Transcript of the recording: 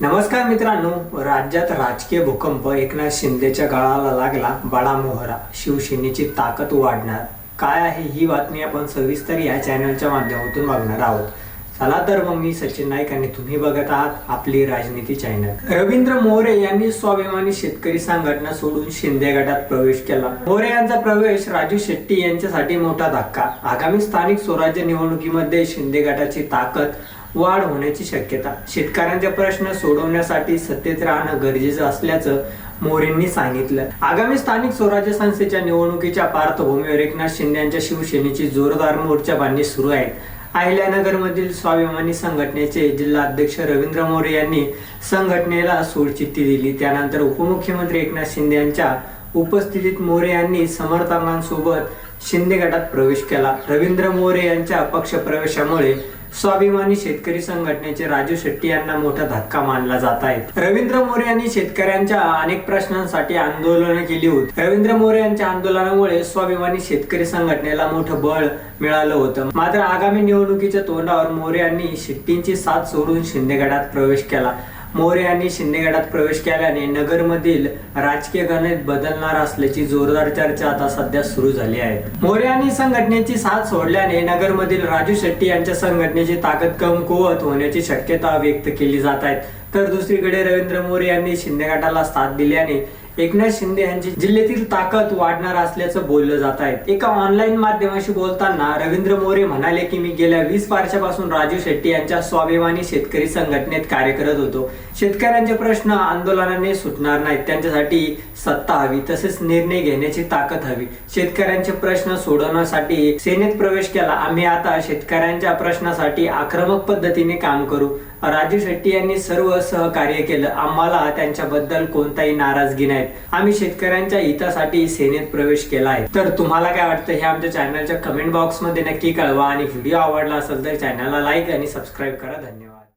नमस्कार मित्रांनो राज्यात राजकीय भूकंप एकनाथ शिंदेच्या गळाला लागला बडा मोहरा. शिवसेनेची ताकद वाढणार. काय आहे ही बातमी आपण सविस्तर या चॅनलच्या माध्यमातून बघणार आहोत. चला तर मग मी सचिन नाईक आणि तुम्ही बघत आहात आपली राजनीती चॅनल. रवींद्र मोरे यांनी स्वाभिमानी शेतकरी संघटना सोडून शिंदे गटात प्रवेश केला. मोरे यांचा प्रवेश राजू शेट्टी यांच्यासाठी मोठा धक्का. आगामी स्थानिक स्वराज्य निवडणुकीमध्ये शिंदे गटाची ताकद वाढ होण्याची शक्यता. शेतकऱ्यांचे प्रश्न सोडवण्यासाठी सत्तेत राहणं गरजेचं असल्याचं मोरेंनी सांगितलं. आगामी स्थानिक स्वराज्य संस्थेच्या निवडणुकीच्या पार्श्वभूमीवर एकनाथ शिंदे यांच्या शिवसेनेची जोरदार मोर्चा बांधणी सुरू आहे. अहिल्यानगरमधील स्वाभिमानी संघटनेचे जिल्हा अध्यक्ष रवींद्र मोरे यांनी संघटनेला सोडचिठ्ठी दिली. त्यानंतर उपमुख्यमंत्री एकनाथ शिंदे यांच्या उपस्थितीत मोरे यांनी समर्थकांसोबत शिंदे गटात प्रवेश केला. रवींद्र मोरे यांच्या अपक्ष प्रवेशामुळे स्वाभिमानी शेतकरी संघटनेचे राजू शेट्टी यांना मोठा धक्का मानला जात आहे. रवींद्र मोरे यांनी शेतकऱ्यांच्या अनेक प्रश्नांसाठी आंदोलन केली होती. रवींद्र मोरे यांच्या आंदोलनामुळे स्वाभिमानी शेतकरी संघटनेला मोठं बळ मिळालं होतं. मात्र आगामी निवडणुकीच्या तोंडावर मोरे यांनी शेट्टींची साथ सोडून शिंदे गटात प्रवेश केला. मोरे यांनी शिंदे गटात प्रवेश केल्याने नगरमधील राजकीय गणित बदलणार असल्याची जोरदार चर्चा आता सध्या सुरू झाली आहे. मोरे यांनी संघटनेची साथ सोडल्याने नगरमधील राजू शेट्टी यांच्या संघटनेची ताकद कमकुवत होण्याची शक्यता व्यक्त केली जात आहे. तर दुसरीकडे रवींद्र मोरे यांनी शिंदे गटाला साथ दिल्याने एकनाथ शिंदे यांची जिल्ह्यातील ताकद वाढणार असल्याचं बोललं जात आहे. एका ऑनलाईन माध्यमाशी बोलताना रवींद्र मोरे म्हणाले की मी गेल्या वीस वर्षापासून राजू शेट्टी यांच्या स्वाभिमानी शेतकरी संघटनेत कार्य करत होतो. शेतकऱ्यांचे प्रश्न आंदोलनाने सुटणार नाहीत. त्यांच्यासाठी सत्ता हवी तसेच निर्णय घेण्याची ताकद हवी. शेतकऱ्यांचे प्रश्न सोडवण्यासाठी सेनेत प्रवेश केला. आम्ही आता शेतकऱ्यांच्या प्रश्नासाठी आक्रमक पद्धतीने काम करू. राजू शेट्टी यांनी सर्व सहकार्य केलं. आम्हाला त्यांच्याबद्दल कोणताही नाराजगी नाही. आम्ही शेतकऱ्यांच्या हितासाठी सेनेत प्रवेश केला आहे. तर तुम्हाला काय वाटतं हे आमच्या चॅनलच्या कमेंट बॉक्समध्ये नक्की कळवा आणि व्हिडिओ आवडला असेल तर चॅनलला लाईक आणि सबस्क्राईब करा. धन्यवाद.